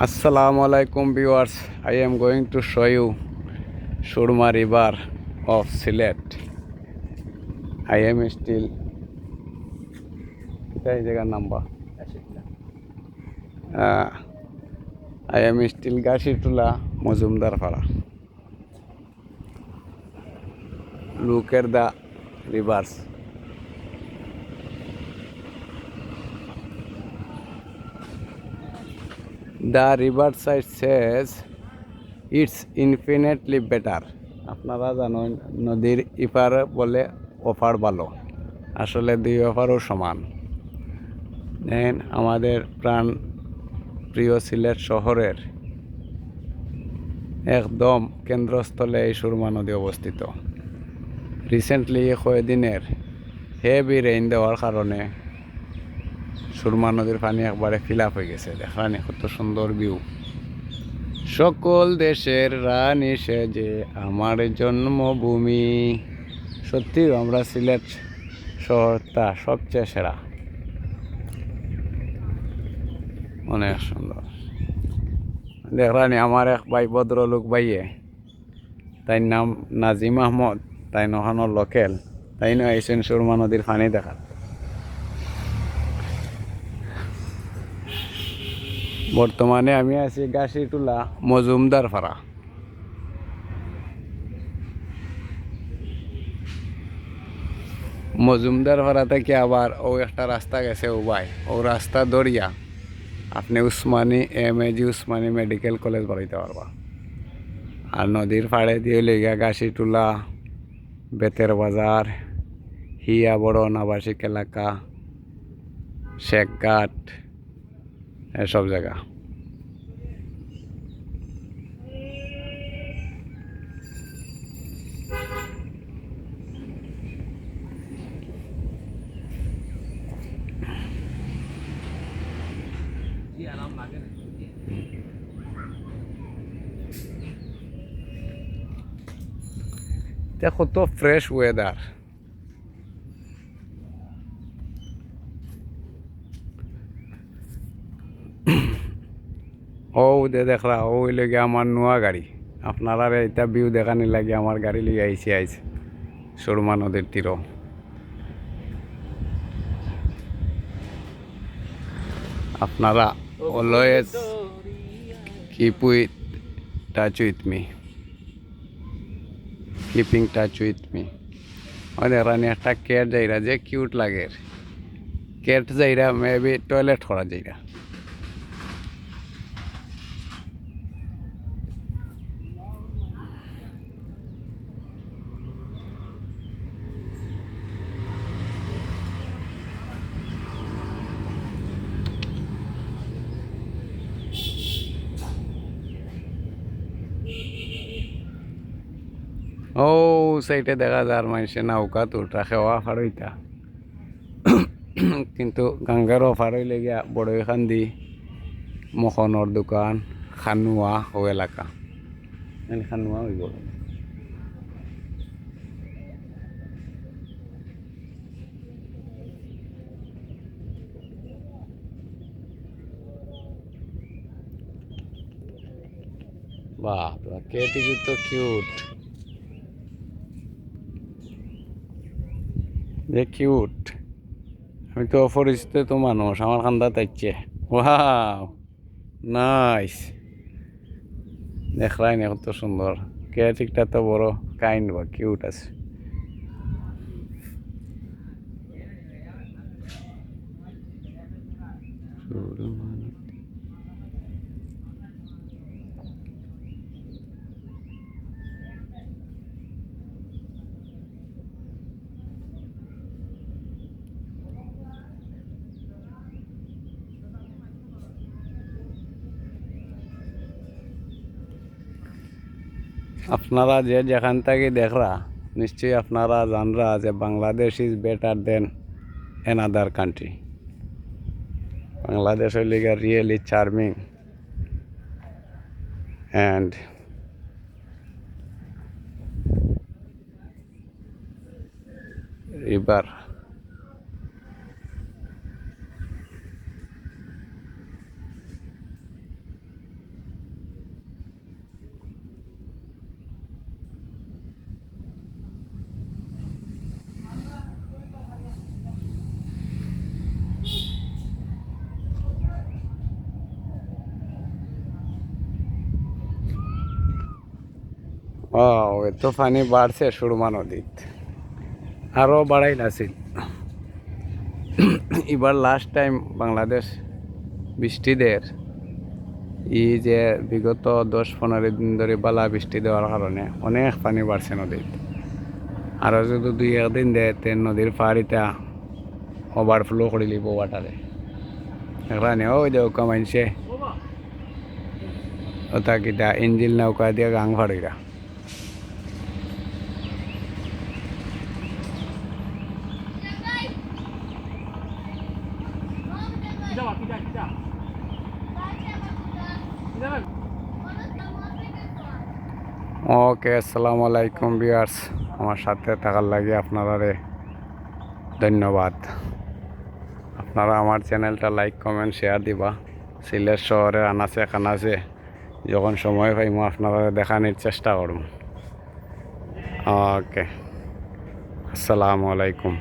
Alaikum viewers. I am going to show you Surma River of Sylhet. I am still এটা এই জায়গার number I am still Gachhitula Majumdar পাড়া লুকের the rivers the river side says it's infinitely better আপনারা জানেন, নদীর ইপার বলে offer ভালো। আসলে দুই অফারও সমান। দেন আমাদের প্রাণ প্রিয় সিলেট শহরের একদম কেন্দ্রস্থলে এই সুরমা নদী অবস্থিত। রিসেন্টলি কয়েকদিনের হেভি রেইন দেওয়ার কারণে সুরমা নদীর পানি একবারে ফিল আপ হয়ে গেছে। দেখানি কত সুন্দর ভিউ সকল দেশের রানী সেজে আমার জন্মভূমি। সত্যি আমরা সিলেট শহরটা সবচেয়ে সেরা। অনেক সুন্দর। দেখলানি আমার এক ভাই ভদ্রলোক ভাইয়ে তাই নাম নাজিম আহমদ, তাই নখানো লোকেল তাই নয় আইসেন সুরমা নদীর পানি দেখার। বর্তমানে আমি আছি গাছিটুলা মজুমদার পাড়া মজুমদার পাড়া থেকে আবার ও একটা রাস্তা গেছে ভাই ও রাস্তা দরিয়া। আপনি Osmani, M A G, Osmani medical college বাড়িতে পারবা। আর নদীর পাড়ে দিয়ে লেগা গাছিটুলা বেতের বাজার, হিয়া বড় অনাবাসিক এলাকা, শেখঘাট এসব জায়গা দেখো তো ফ্রেশ ওয়েদার ও দে দেখলা ও লগে আমার নোয়া গাড়ি। আপনারা এটা ভিউ দেখানি লাগে আমার গাড়ি লিয়ে আইসে আইছে, সুরমা নদীর তীর আপনারা always keep with touch with me keeping touch with me আমাদের রানি একটা কেট যাইরা, যে কিউট লাগে। কেট যাইরা মেবি টয়লেট করা যাইরা। ও, সেইটা দেখা যার মানুষে নৌকা তোটা খেওয়া ফারইতা কিন্তু গাঙ্গার অফার হইলে গিয়া বড় এখান দি মখনের দোকান, খানুয়া ও এলাকা। এখানে খানুয়া হইব। বাহ কেটিভি তো কিউট যে কিউট। আমি তো অপরিচিত তো মানুষ, আমার খান্দা তাইছে ওয়াও, নাইস। দেখলাই না কত সুন্দর। কেয়ারটিকটা তো বড় কাইন্ড বা কিউট আছে। আপনারা যে যেখান থেকে দেখরা, নিশ্চয়ই আপনারা জানরা যে Bangladesh is better than another country Bangladesh হইলে রিয়েলি চার্মিং অ্যান্ড river. এত পানি বাড়ছে সুরমা নদীত। আরও বাড়াই নাছিল এবার লাস্ট টাইম বাংলাদেশ বৃষ্টিদের ই যে বিগত দশ পনেরো দিন ধরে বালা বৃষ্টি দেওয়ার কারণে অনেক পানি বাড়ছে নদীত। আরও যদি দুই একদিন দেয় তে নদীর পাহাড়িটা ওভারফ্লো করে লিব ওয়াটারে এখানে ওই যে কমাইছে ওটা কিটা ইঞ্জিল নৌকা দিয়ে গাং ফাড়িরা। ওকে, আসসালামু আলাইকুম বিয়ার্স আমার সাথে থাকার লাগে আপনারা ধন্যবাদ। আপনারা আমার চ্যানেলটা লাইক, কমেন্ট, শেয়ার দিবা। সিলেট শহরের আনাচে কানাচে যখন সময় পাই পাইম আপনারা দেখানোর চেষ্টা করব ওকে, আসসালামু আলাইকুম।